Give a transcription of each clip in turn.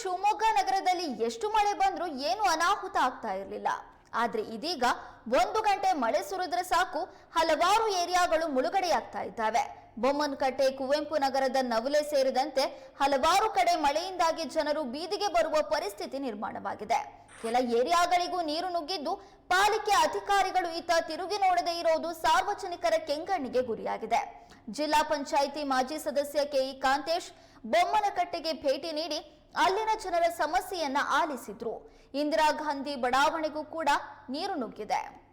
ಶಿವಮೊಗ್ಗ ನಗರದಲ್ಲಿ ಎಷ್ಟು ಮಳೆ ಬಂದ್ರೂ ಏನು ಅನಾಹುತ ಆಗ್ತಾ ಇರಲಿಲ್ಲ. ಆದ್ರೆ ಇದೀಗ ಒಂದು ಗಂಟೆ ಮಳೆ ಸುರಿದ್ರೆ ಸಾಕು, ಹಲವಾರು ಏರಿಯಾಗಳು ಮುಳುಗಡೆಯಾಗ್ತಾ ಇದ್ದಾವೆ. ಬೊಮ್ಮನಕಟ್ಟೆ, ಕುವೆಂಪು ನಗರದ ನವಲೆ ಸೇರಿದಂತೆ ಹಲವಾರು ಕಡೆ ಮಳೆಯಿಂದಾಗಿ ಜನರು ಬೀದಿಗೆ ಬರುವ ಪರಿಸ್ಥಿತಿ ನಿರ್ಮಾಣವಾಗಿದೆ. ಕೆಲ ಏರಿಯಾಗಳಿಗೂ ನೀರು ನುಗ್ಗಿದ್ದು ಪಾಲಿಕೆ ಅಧಿಕಾರಿಗಳು ಈತ ತಿರುಗಿ ನೋಡದೇ ಇರೋದು ಸಾರ್ವಜನಿಕರ ಕೆಂಗಣ್ಣಿಗೆ ಗುರಿಯಾಗಿದೆ. ಜಿಲ್ಲಾ ಪಂಚಾಯಿತಿ ಮಾಜಿ ಸದಸ್ಯ ಕೆಇ ಕಾಂತೇಶ್ ಬೊಮ್ಮನಕಟ್ಟೆಗೆ ಭೇಟಿ ನೀಡಿ ಅಲ್ಲಿನ ಜನರ ಸಮಸ್ಯೆಯನ್ನ ಆಲಿಸಿದ್ರು. ಇಂದಿರಾ ಗಾಂಧಿ ಬಡಾವಣೆಗೂ ಕೂಡ ನೀರು ನುಗ್ಗಿದೆ.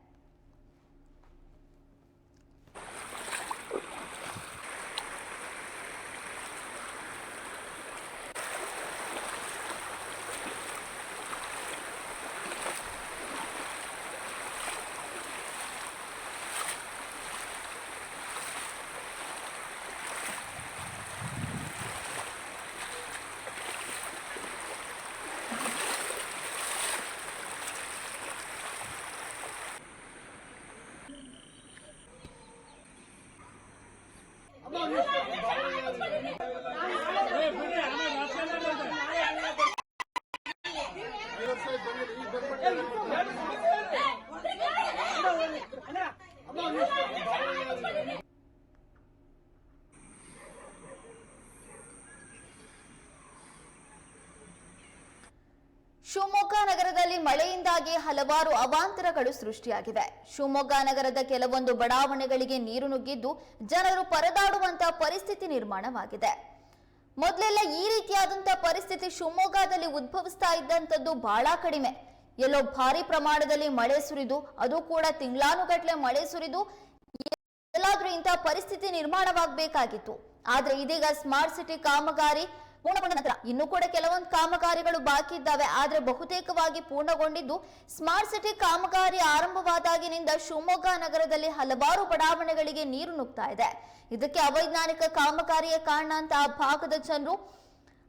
你出来你出来 ಶಿವಮೊಗ್ಗ ನಗರದಲ್ಲಿ ಮಳೆಯಿಂದಾಗಿ ಹಲವಾರು ಅವಾಂತರಗಳು ಸೃಷ್ಟಿಯಾಗಿವೆ. ಶಿವಮೊಗ್ಗ ನಗರದ ಕೆಲವೊಂದು ಬಡಾವಣೆಗಳಿಗೆ ನೀರು ನುಗ್ಗಿದ್ದು ಜನರು ಪರದಾಡುವಂತಹ ಪರಿಸ್ಥಿತಿ ನಿರ್ಮಾಣವಾಗಿದೆ. ಮೊದಲೆಲ್ಲ ಈ ರೀತಿಯಾದಂತಹ ಪರಿಸ್ಥಿತಿ ಶಿವಮೊಗ್ಗದಲ್ಲಿ ಉದ್ಭವಿಸ್ತಾ ಇದ್ದಂಥದ್ದು ಬಹಳ ಕಡಿಮೆ. ಎಲ್ಲೋ ಭಾರಿ ಪ್ರಮಾಣದಲ್ಲಿ ಮಳೆ ಸುರಿದು, ಅದು ಕೂಡ ತಿಂಗಳಾನುಗಟ್ಟಲೆ ಮಳೆ ಸುರಿದು, ಎಲ್ಲಾದ್ರೂ ಇಂತಹ ಪರಿಸ್ಥಿತಿ ನಿರ್ಮಾಣವಾಗಬೇಕಾಗಿತ್ತು. ಆದ್ರೆ ಇದೀಗ ಸ್ಮಾರ್ಟ್ ಸಿಟಿ ಕಾಮಗಾರಿ ಪೂರ್ಣಗೊಂಡ ನಂತರ. ಇನ್ನೂ ಕೂಡ ಕೆಲವೊಂದು ಕಾಮಗಾರಿಗಳು ಬಾಕಿ ಇದ್ದಾವೆ. ಆದ್ರೆ ಬಹುತೇಕವಾಗಿ ಪೂರ್ಣಗೊಂಡಿದ್ದು ಸ್ಮಾರ್ಟ್ ಸಿಟಿ ಕಾಮಗಾರಿ ಆರಂಭವಾದಾಗಿನಿಂದ ಶಿವಮೊಗ್ಗ ನಗರದಲ್ಲಿ ಹಲವಾರು ಬಡಾವಣೆಗಳಿಗೆ ನೀರು ನುಗ್ತಾ ಇದೆ. ಇದಕ್ಕೆ ಅವೈಜ್ಞಾನಿಕ ಕಾಮಗಾರಿಯ ಕಾರಣ ಅಂತ ಭಾಗದ ಜನರು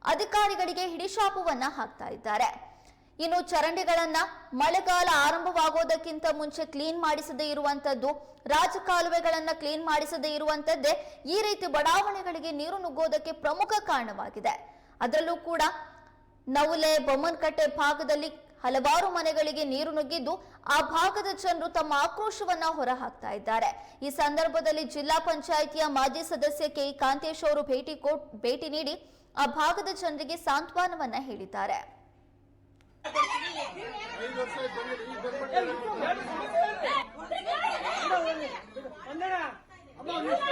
ಅಧಿಕಾರಿಗಳಿಗೆ ಹಿಡಿಶಾಪವನ್ನ ಹಾಕ್ತಾ ಇದ್ದಾರೆ. ಇನ್ನು ಚರಂಡಿಗಳನ್ನ ಮಳೆಗಾಲ ಆರಂಭವಾಗೋದಕ್ಕಿಂತ ಮುಂಚೆ ಕ್ಲೀನ್ ಮಾಡಿಸದೇ ಇರುವಂತದ್ದು, ರಾಜಕಾಲುವೆಗಳನ್ನ ಕ್ಲೀನ್ ಮಾಡಿಸದೇ ಇರುವಂತದ್ದೇ ಈ ರೀತಿ ಬಡಾವಣೆಗಳಿಗೆ ನೀರು ನುಗ್ಗೋದಕ್ಕೆ ಪ್ರಮುಖ ಕಾರಣವಾಗಿದೆ. ಅದರಲ್ಲೂ ಕೂಡ ನವುಲೆ, ಬೊಮ್ಮನಕಟ್ಟೆ ಭಾಗದಲ್ಲಿ ಹಲವಾರು ಮನೆಗಳಿಗೆ ನೀರು ನುಗ್ಗಿದ್ದು, ಆ ಭಾಗದ ಜನರು ತಮ್ಮ ಆಕ್ರೋಶವನ್ನ ಹೊರಹಾಕ್ತಾ ಇದ್ದಾರೆ. ಈ ಸಂದರ್ಭದಲ್ಲಿ ಜಿಲ್ಲಾ ಪಂಚಾಯಿತಿಯ ಮಾಜಿ ಸದಸ್ಯ ಕೆ. ಕಾಂತೇಶ್ ಅವರು ಭೇಟಿ ಭೇಟಿ ನೀಡಿ ಆ ಭಾಗದ ಜನರಿಗೆ ಸಾಂತ್ವನವನ್ನ ಹೇಳಿದ್ದಾರೆ. ಬಂದಿಲ್ಲ, ಈಗ